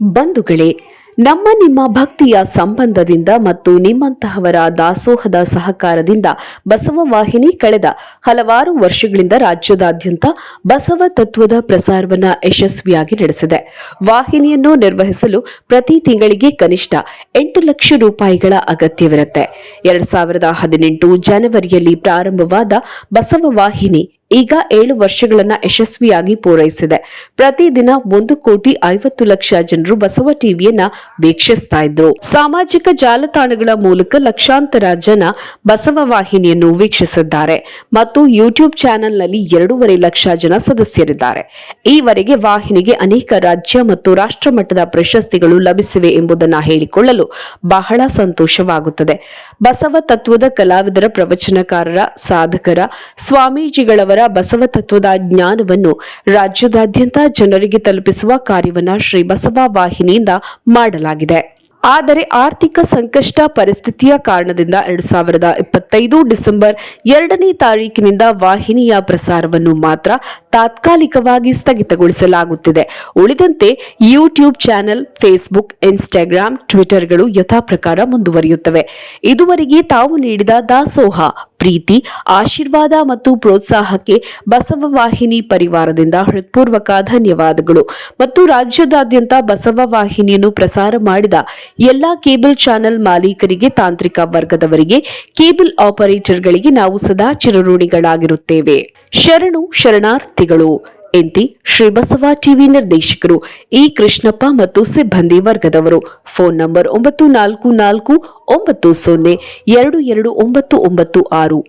ಬಂಧುಗಳೇ ನಮ್ಮ ನಿಮ್ಮ ಭಕ್ತಿಯ ಸಂಬಂಧದಿಂದ ಮತ್ತು ನಿಮ್ಮಂತಹವರ ದಾಸೋಹದ ಸಹಕಾರದಿಂದ ಬಸವ ವಾಹಿನಿ ಕಳೆದ ಹಲವಾರು ವರ್ಷಗಳಿಂದ ರಾಜ್ಯದಾದ್ಯಂತ ಬಸವ ತತ್ವದ ಪ್ರಸಾರವನ್ನು ಯಶಸ್ವಿಯಾಗಿ ನಡೆಸಿದೆ. ವಾಹಿನಿಯನ್ನು ನಿರ್ವಹಿಸಲು ಪ್ರತಿ ತಿಂಗಳಿಗೆ ಕನಿಷ್ಠ ಎಂಟು ಲಕ್ಷ ರೂಪಾಯಿಗಳ ಅಗತ್ಯವಿರುತ್ತೆ. ಎರಡ್ ಸಾವಿರದ ಹದಿನೆಂಟು ಜನವರಿಯಲ್ಲಿ ಪ್ರಾರಂಭವಾದ ಬಸವ ವಾಹಿನಿ ಈಗ ಏಳು ವರ್ಷಗಳನ್ನ ಯಶಸ್ವಿಯಾಗಿ ಪೂರೈಸಿದೆ. ಪ್ರತಿದಿನ ಒಂದು ಕೋಟಿ ಐವತ್ತು ಲಕ್ಷ ಜನರು ಬಸವ ಟಿವಿಯನ್ನ ವೀಕ್ಷಿಸ್ತಾ ಇದ್ರು. ಸಾಮಾಜಿಕ ಜಾಲತಾಣಗಳ ಮೂಲಕ ಲಕ್ಷಾಂತರ ಜನ ಬಸವ ವಾಹಿನಿಯನ್ನು ವೀಕ್ಷಿಸಿದ್ದಾರೆ. ಮತ್ತು ಯೂಟ್ಯೂಬ್ ಚಾನೆಲ್ನಲ್ಲಿ ಎರಡೂವರೆ ಲಕ್ಷ ಜನ ಸದಸ್ಯರಿದ್ದಾರೆ. ಈವರೆಗೆ ವಾಹಿನಿಗೆ ಅನೇಕ ರಾಜ್ಯ ಮತ್ತು ರಾಷ್ಟ್ರ ಮಟ್ಟದ ಪ್ರಶಸ್ತಿಗಳು ಲಭಿಸಿವೆ ಎಂಬುದನ್ನು ಹೇಳಿಕೊಳ್ಳಲು ಬಹಳ ಸಂತೋಷವಾಗುತ್ತದೆ. ಬಸವ ತತ್ವದ ಕಲಾವಿದರ ಪ್ರವಚನಕಾರರ, ಸಾಧಕರ, ಸ್ವಾಮೀಜಿಗಳವರ ಬಸವ ತತ್ವದ ಜ್ಞಾನವನ್ನು ರಾಜ್ಯದಾದ್ಯಂತ ಜನರಿಗೆ ತಲುಪಿಸುವ ಕಾರ್ಯವನ್ನು ಶ್ರೀ ಬಸವ ವಾಹಿನಿಯಿಂದ ಮಾಡಲಾಗಿದೆ. ಆದರೆ ಆರ್ಥಿಕ ಸಂಕಷ್ಟ ಪರಿಸ್ಥಿತಿಯ ಕಾರಣದಿಂದ ಎರಡ್ ಸಾವಿರದ ಇಪ್ಪತ್ತೈದು ಡಿಸೆಂಬರ್ ಎರಡನೇ ತಾರೀಕಿನಿಂದ ವಾಹಿನಿಯ ಪ್ರಸಾರವನ್ನು ಮಾತ್ರ ತಾತ್ಕಾಲಿಕವಾಗಿ ಸ್ಥಗಿತಗೊಳಿಸಲಾಗುತ್ತಿದೆ. ಉಳಿದಂತೆ ಯೂಟ್ಯೂಬ್ ಚಾನೆಲ್, ಫೇಸ್ಬುಕ್ ಇನ್ಸ್ಟಾಗ್ರಾಂ ಟ್ವಿಟರ್ಗಳು ಯಥಾಪ್ರಕಾರ ಮುಂದುವರಿಯುತ್ತವೆ. ಇದುವರೆಗೆ ತಾವು ನೀಡಿದ ದಾಸೋಹ ಪ್ರೀತಿ, ಆಶೀರ್ವಾದ ಮತ್ತು ಪ್ರೋತ್ಸಾಹಕ್ಕೆ ಬಸವ ವಾಹಿನಿ ಪರಿವಾರದಿಂದ ಹೃತ್ಪೂರ್ವಕ ಧನ್ಯವಾದಗಳು. ಮತ್ತು ರಾಜ್ಯದಾದ್ಯಂತ ಬಸವ ವಾಹಿನಿಯನ್ನು ಪ್ರಸಾರ ಮಾಡಿದ ಎಲ್ಲಾ ಕೇಬಲ್ ಚಾನೆಲ್ ಮಾಲೀಕರಿಗೆ, ತಾಂತ್ರಿಕ ವರ್ಗದವರಿಗೆ, ಕೇಬಲ್ ಆಪರೇಟರ್ಗಳಿಗೆ ನಾವು ಸದಾ ಚಿರಋಣಿಗಳಾಗಿರುತ್ತೇವೆ. ಶರಣು ಶರಣಾರ್ಥಿಗಳು ಎಂತಿ ಶ್ರೀ ಬಸವ ಟಿವಿ ನಿರ್ದೇಶಕರು ಇ ಕೃಷ್ಣಪ್ಪ ಮತ್ತು ಸಿಬ್ಬಂದಿ ವರ್ಗದವರು. ಫೋನ್ ನಂಬರ್ ಒಂಬತ್ತು ನಾಲ್ಕು ನಾಲ್ಕು ಒಂಬತ್ತು ಸೊನ್ನೆ ಎರಡು ಎರಡು ಒಂಬತ್ತು ಒಂಬತ್ತು ಆರು.